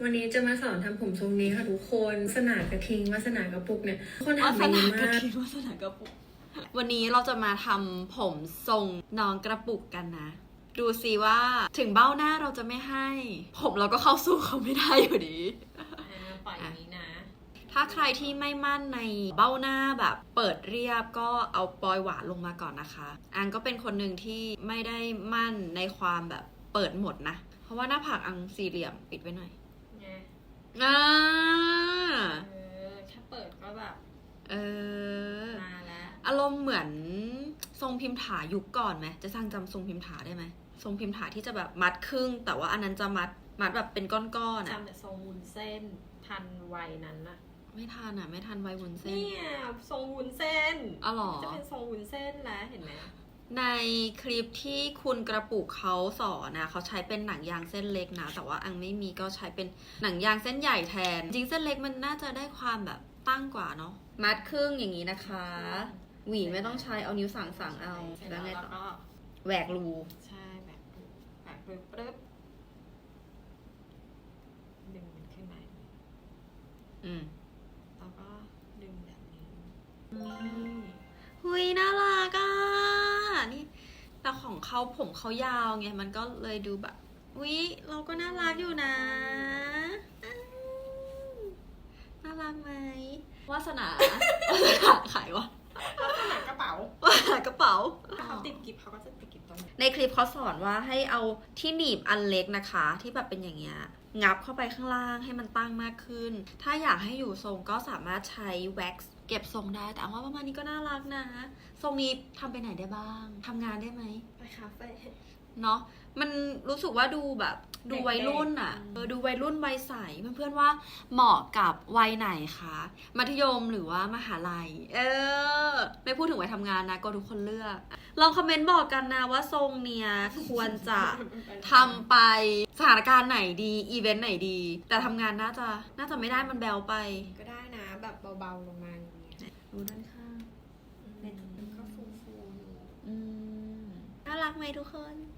วันนี้จะมาสอนทำผมทรงนี้ค่ะทุกคนวาสนากระทิงวาสนากระปุกเนี่ยคนถามมาเยอะกระมากทิงวาสนากระปุก วันนี้เราจะมาทำผมทรงน้องกระปุกกันนะ ดูสิว่าถึงเบ้าหน้าเราจะไม่ให้ ผมเราก็เข้าสู้เขาไม่ได้อยู่ดีปล่อยอย่างนี้นะ ถ้าใครที่ไม่มั่นในเบ้าหน้าแบบเปิดเรียบก็เอาปลอยหวานลงมาก่อนนะคะ อังก็เป็นคนหนึ่งที่ไม่ได้มั่นในความแบบเปิดหมดนะ เพราะว่าหน้าผากอังสี่เหลี่ยมปิดไว้หน่อยไง อ่าเออถ้าเปิดก็แบบเออ มาแล้วอารมณ์เหมือนทรงพิมพ์ถายุคก่อนไหมจะสร้างจำทรงพิมพ์ถาได้ไหมทรงพิมพ์ถาที่จะแบบมัดครึ่ง แต่ว่าอันนั้นจะมัดมัดแบบเป็นก้อนๆอะจำแต่ทรงวุ้นเส้นทันวัยนั้นนะไม่ทันอะ ไม่ทันไววุ้นเส้นเนี่ยทรงวุ้นเส้นอ๋อเหรอจะเป็นทรงวุ้นเส้นแล้วเห็นไหม ในคลิปที่คุณกระปุกเขาสอนนะเขาใช้เป็นหนังยางเส้นเล็กนะ แต่ว่าอังไม่มีก็ใช้เป็นหนังยางเส้นใหญ่แทน จริงเส้นเล็กมันน่าจะได้ความแบบตั้งกว่าเนาะมัดครึ่งอย่างนี้นะคะ หวีไม่ต้องใช้เอานิ้วสั่งสั่งๆเอาเสร็จแล้แล้ววไงเราต่อก็แหวกรูใช่แบบดูแบบดูปึ๊บดึงมันขึ้นมาอืมแล้วก็ดึงแบบนี้หุยน่ารักอะนี่ แต่ของเขาผมเขายาวไงมันก็เลยดูแบบวิเราก็น่ารักอยู่นะอ้าวน่ารักไหมวาสนาวาสนาขายวะหนังกระเป๋าว่าสนากระเป๋า ถ้าเขาติดกิฟเขาก็จะติดกิฟตรงนี้ในคลิปเขาสอนว่าให้เอาที่หนีบอันเล็กนะคะ ที่แบบเป็นอย่างเงี้ยงับเข้าไปข้างล่างให้มันตั้งมากขึ้น ถ้าอยากให้อยู่ทรงก็สามารถใช้แว็กซ์ เก็บทรงได้แต่ว่าประมาณนี้ก็น่ารักนะทรงนี้ทำไปไหนได้บ้างทำงานได้ไหมไปคาเฟ่เนาะมันรู้สึกว่าดูแบบ ดูวัยรุ่นอะเด็กๆเออดูวัยรุ่นวัยใสเพื่อนๆว่าเหมาะกับวัยไหนคะมัธยมหรือว่ามหาลัย เออ ไม่พูดถึงวัยทำงานนะก็ทุกคนเลือก ลองคอมเมนต์บอกกันนะว่าทรงเนี้ยควรจะทำไปสถานการณ์ไหนดีอีเวนต์ไหนดี แต่ทำงานน่าจะน่าจะไม่ได้มันแบวไป ก็ได้นะแบบเบาๆลงมาอย่างเงี้ รักไหมทุกคน